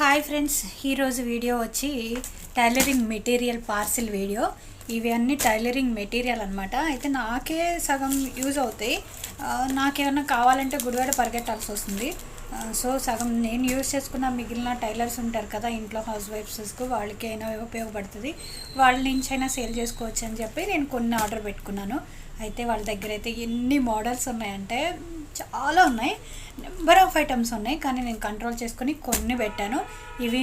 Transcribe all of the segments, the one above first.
Hi friends ఈరోజు video వచ్చి tailoring material parcel video. ఇవన్నీ టైలరింగ్ మెటీరియల్ అనమాట అయితే నాకే సగం యూజ్ అవుతాయి. నాకేమన్నా కావాలంటే గుడివాడ పరిగెట్టాల్సి వస్తుంది. సో సగం నేను యూజ్ చేసుకున్న మిగిలిన టైలర్స్ ఉంటారు కదా ఇంట్లో హౌస్ వైఫ్స్కు వాళ్ళకి అయినా ఉపయోగపడుతుంది. వాళ్ళ నుంచి అయినా సేల్ చేసుకోవచ్చు అని చెప్పి నేను కొన్ని ఆర్డర్ పెట్టుకున్నాను. అయితే వాళ్ళ దగ్గర అయితే ఎన్ని మోడల్స్ ఉన్నాయంటే చాలా ఉన్నాయి. నెంబర్ ఆఫ్ ఐటమ్స్ ఉన్నాయి కానీ నేను కంట్రోల్ చేసుకుని కొన్ని పెట్టాను. ఇవి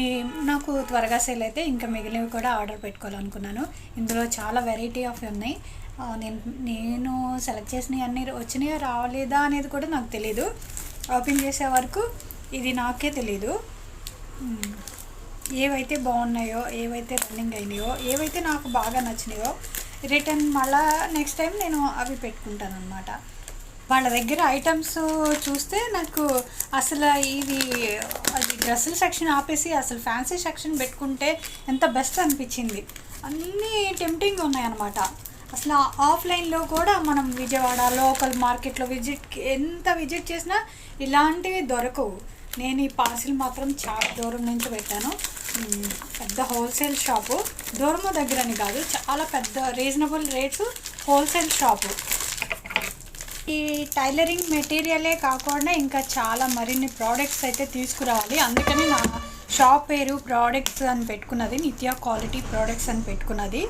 నాకు త్వరగా సేల్ అయితే ఇంకా మిగిలినవి కూడా ఆర్డర్ పెట్టుకోవాలనుకున్నాను. ఇందులో చాలా వెరైటీ ఆఫ్ ఉన్నాయి. నేను నేను సెలెక్ట్ చేసినవి అన్నీ వచ్చినాయో రాలేదా అనేది కూడా నాకు తెలీదు. ఓపెన్ చేసే వరకు ఇది నాకే తెలీదు. ఏవైతే బాగున్నాయో ఏవైతే రన్నింగ్ అయినాయో ఏవైతే నాకు బాగా నచ్చినాయో రిటర్న్ మళ్ళా నెక్స్ట్ టైం నేను అవి పెట్టుకుంటాను అనమాట వాళ్ళ దగ్గర ఐటమ్స్ చూస్తే నాకు అసలు ఇది అది డ్రెస్సుల సెక్షన్ ఆపేసి అసలు ఫ్యాన్సీ సెక్షన్ పెట్టుకుంటే ఎంత బెస్ట్ అనిపించింది. అన్నీ టెంప్టింగ్ ఉన్నాయన్నమాట. అసలు ఆఫ్లైన్లో కూడా మనం విజయవాడ లోకల్ మార్కెట్లో విజిట్ ఎంత విజిట్ చేసినా ఇలాంటివి దొరకవు. నేను ఈ పార్సిల్ మాత్రం చాలా దూరం నుంచి పెట్టాను. పెద్ద హోల్సేల్ షాపు. దూరము దగ్గరని కాదు చాలా పెద్ద రీజనబుల్ రేట్స్ హోల్సేల్ షాపు. ఈ టైలరింగ్ మెటీరియలే కాకుండా ఇంకా చాలా మరిన్ని ప్రోడక్ట్స్ అయితే తీసుకురావాలి. అందుకని నా షాప్ పేరు ప్రోడక్ట్స్ అని పెట్టుకున్నది నిత్య క్వాలిటీ ప్రోడక్ట్స్ అని పెట్టుకున్నది.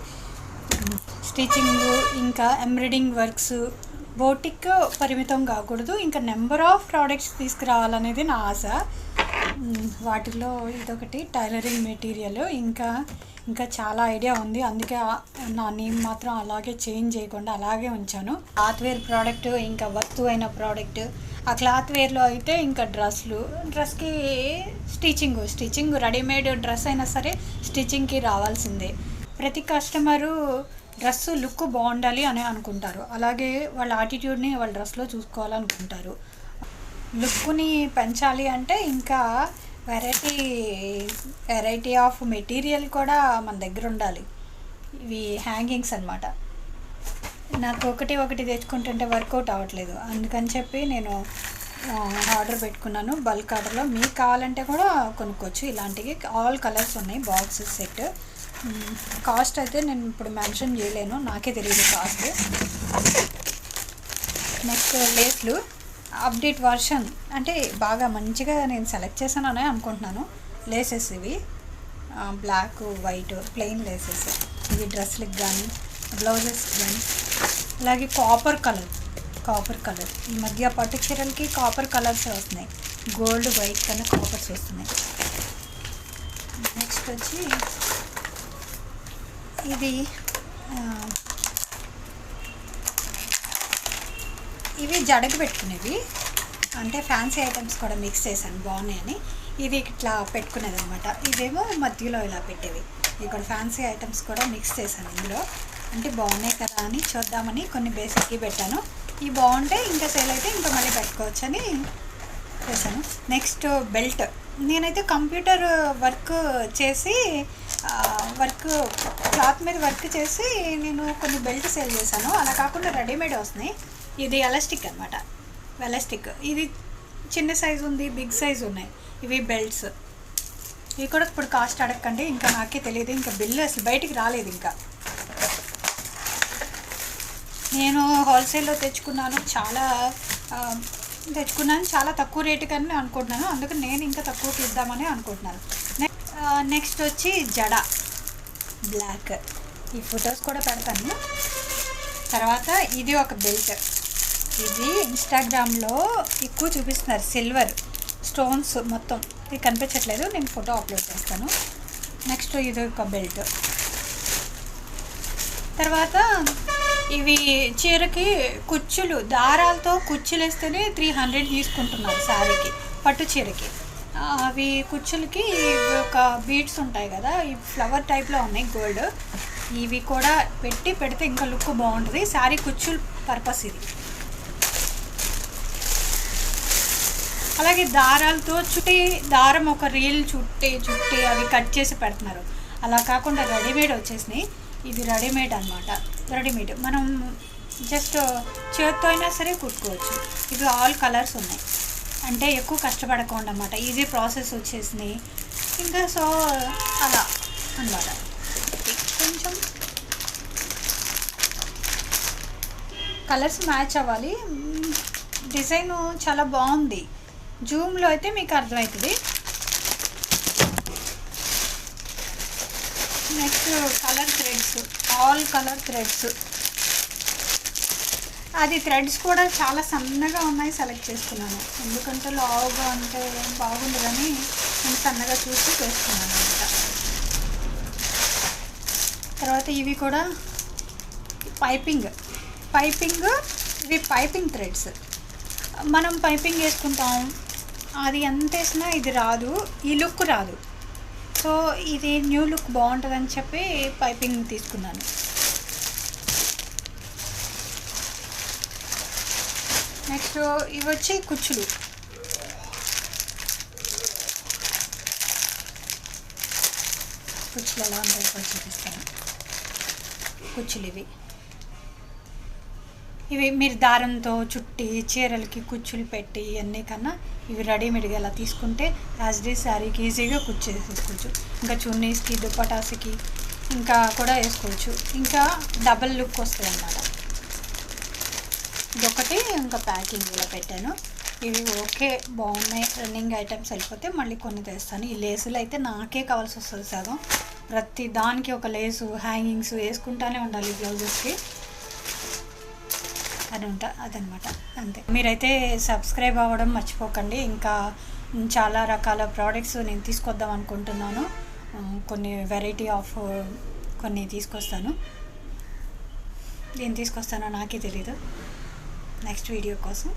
స్టిచ్చింగ్ ఇంకా ఎంబ్రాయిడింగ్ వర్క్స్ బోటిక్ పరిమితం కాకూడదు. ఇంకా నెంబర్ ఆఫ్ ప్రోడక్ట్స్ తీసుకురావాలనేది నా ఆశ. వాటిలో ఇదొకటి టైలరింగ్ మెటీరియల్. ఇంకా ఇంకా చాలా ఐడియా ఉంది. అందుకే నా నేమ్ మాత్రం అలాగే చేంజ్ చేయకుండా అలాగే ఉంచాను. క్లాత్ వేర్ ప్రోడక్ట్ ఇంకా వస్తువు అయిన ప్రోడక్ట్. ఆ క్లాత్ వేర్లో అయితే ఇంకా డ్రెస్లు. డ్రెస్కి స్టిచ్చింగ్ స్టిచ్చింగ్ రెడీమేడ్ డ్రెస్ అయినా సరే స్టిచ్చింగ్కి రావాల్సిందే. ప్రతి కస్టమరు డ్రెస్ లుక్ బాగుండాలి అని అనుకుంటారు. అలాగే వాళ్ళ యాటిట్యూడ్ని వాళ్ళ డ్రెస్లో చూసుకోవాలనుకుంటారు. లుక్ని పెంచాలి అంటే ఇంకా వెరైటీ వెరైటీ ఆఫ్ మెటీరియల్ కూడా మన దగ్గర ఉండాలి. ఇవి హ్యాంగింగ్స్ అనమాట నాకు ఒకటి ఒకటి తెచ్చుకుంటుంటే వర్కౌట్ అవ్వట్లేదు. అందుకని చెప్పి నేను ఆర్డర్ పెట్టుకున్నాను. బల్క్ ఆర్డర్లో మీకు కావాలంటే కూడా కొనుక్కోవచ్చు. ఇలాంటివి ఆల్ కలర్స్ ఉన్నాయి. బాక్స్ సెట్ కాస్ట్ అయితే నేను ఇప్పుడు మెన్షన్ చేయలేను. నాకే తెలియదు కాస్ట్ నెక్స్ట్ లేస్లు అప్డేట్ వర్షన్ అంటే బాగా మంచిగా నేను సెలెక్ట్ చేశానని అనుకుంటున్నాను. లేసెస్ ఇవి. Black white plain laces. ఇవి డ్రెస్లకు కానీ బ్లౌజెస్కి కానీ అలాగే కాపర్ కలర్ కాపర్ కలర్. ఈ మధ్య పట్టు చీరలకి కాపర్ కలర్స్ వస్తున్నాయి. గోల్డ్ వైట్ కన్నా కాపర్స్ వస్తున్నాయి. నెక్స్ట్ వచ్చి ఇది ఇవి జడకు పెట్టుకునేవి. అంటే ఫ్యాన్సీ ఐటమ్స్ కూడా మిక్స్ చేశాను బాగున్నాయని ఇది ఇట్లా పెట్టుకునేది అనమాట ఇదేమో మధ్యలో ఇలా పెట్టేవి. ఇక్కడ ఫ్యాన్సీ ఐటమ్స్ కూడా మిక్స్ చేశాను ఇందులో. అంటే బాగున్నాయి కదా అని చూద్దామని కొన్ని బేసిక్కి పెట్టాను. ఇవి బాగుంటే ఇంకా సేల్ అయితే ఇంకా మళ్ళీ పెట్టుకోవచ్చు అని చేశాను. నెక్స్ట్ బెల్ట్ నేనైతే కంప్యూటర్ వర్క్ చేసి వర్క్ క్లాత్ మీద వర్క్ చేసి నేను కొన్ని బెల్ట్ సేల్ చేశాను. అలా కాకుండా రెడీమేడ్ వస్తున్నాయి. ఇది ఎలాస్టిక్ అనమాట ఎలాస్టిక్. ఇది చిన్న సైజు ఉంది బిగ్ సైజు ఉన్నాయి. ఇవి బెల్ట్స్. ఇవి కూడా ఇప్పుడు కాస్ట్ అడగకండి ఇంకా నాకే తెలియదు ఇంకా బిల్లు అసలు బయటికి రాలేదు ఇంకా. నేను హోల్సేల్లో తెచ్చుకున్నాను చాలా తెచ్చుకున్నాను చాలా తక్కువ రేటు కానీ అనుకుంటున్నాను అందుకని నేను ఇంకా తక్కువకి ఇద్దామని అనుకుంటున్నాను. నెక్స్ట్ నెక్స్ట్ వచ్చి జడ. బ్లాక్. ఈ ఫొటోస్ కూడా పెడతాను. తర్వాత ఇది ఒక బెల్ట్. ఇది ఇన్స్టాగ్రామ్లో ఎక్కువ చూపిస్తున్నారు సిల్వర్ స్టోన్స్ మొత్తం. ఇది కనిపించట్లేదు నేను ఫోటో అప్లోడ్ చేస్తాను. నెక్స్ట్ ఇది ఒక బెల్ట్ తర్వాత ఇవి చీరకి కుచ్చులు దారాలతో కుచ్చులు వేస్తేనే త్రీ హండ్రెడ్ తీసుకుంటున్నారు శారీకి పట్టు చీరకి. అవి కుచ్చులకి ఒక బీడ్స్ ఉంటాయి కదా ఈ ఫ్లవర్ టైప్లో ఉన్నాయి గోల్డ్ ఇవి కూడా పెట్టి పెడితే ఇంకా లుక్ బాగుంటుంది. శారీ కుచ్చులు పర్పస్ ఇది. అలాగే దారాలతో చుట్టి దారం ఒక రీల్ చుట్టి చుట్టి అవి కట్ చేసి పెడుతున్నారు. అలా కాకుండా రెడీమేడ్ వచ్చేసినాయి. ఇది రెడీమేడ్ అనమాట రెడీమేడ్. మనం జస్ట్ చేత్తో అయినా సరే కుట్టుకోవచ్చు. ఇవి ఆల్ కలర్స్ ఉన్నాయి. అంటే ఎక్కువ కష్టపడకుండా అన్నమాట. ఈజీ ప్రాసెస్ వచ్చేసినాయి. ఇంకా సో అలా అన్నమాట. కొంచెం కలర్స్ మ్యాచ్ అవ్వాలి. డిజైన్ చాలా బాగుంది. జూమ్లో అయితే మీకు అర్థమవుతుంది. Next colour threads all colour threads. అది థ్రెడ్స్ కూడా చాలా సన్నగా ఉన్నాయి సెలెక్ట్ చేసుకున్నాను. ఎందుకంటే లావుగా అంటే బాగుంది కానీ నేను సన్నగా చూసి వేసుకున్నాను అనమాట. తర్వాత ఇవి కూడా పైపింగ్. పైపింగ్ ఇవి పైపింగ్ థ్రెడ్స్. మనం పైపింగ్ వేసుకుంటాం. అది ఎంత వేసినా ఇది రాదు ఈ లుక్ రాదు. సో ఇది న్యూ లుక్ బాగుంటుందని చెప్పి పైపింగ్ తీసుకున్నాను. నెక్స్ట్ ఇవి వచ్చి కుచ్చులు. కుచ్చులు ఎలా ఉంటాయో కూడా చూపిస్తాను. కుచ్చులు ఇవి. ఇవి మీరు దారంతో చుట్టి చీరలకి కుచ్చులు పెట్టి ఇవన్నీ కన్నా ఇవి రెడీమేడ్గా ఇలా తీసుకుంటే యాజ్ డే శారీకి ఈజీగా కుచ్చు వేసుకోవచ్చు ఇంకా చున్నీస్కి దుప్పటాస్కి ఇంకా కూడా వేసుకోవచ్చు. ఇంకా డబల్ లుక్ వస్తుంది అన్నమాట ఇదొకటి ఇంకా ప్యాకింగ్ ఇలా పెట్టాను. ఇవి ఓకే బాగున్నాయి రన్నింగ్ ఐటమ్స్ వెళ్ళిపోతే మళ్ళీ కొన్ని తెస్తాను. ఈ లేసులు అయితే నాకే కావాల్సి వస్తుంది సగం ప్రతి దానికి ఒక లేసు హ్యాంగింగ్స్ వేసుకుంటానే ఉండాలి బ్లౌజెస్కి. అని ఉంటా అదనమాట. అంతే. మీరైతే సబ్స్క్రైబ్ అవ్వడం మర్చిపోకండి. ఇంకా చాలా రకాల ప్రోడక్ట్స్ నేను తీసుకొద్దాం అనుకుంటున్నాను. కొన్ని వెరైటీ ఆఫ్ కొన్ని తీసుకొస్తాను. నేను తీసుకొస్తానో నాకే తెలీదు. నెక్స్ట్ వీడియో కోసం.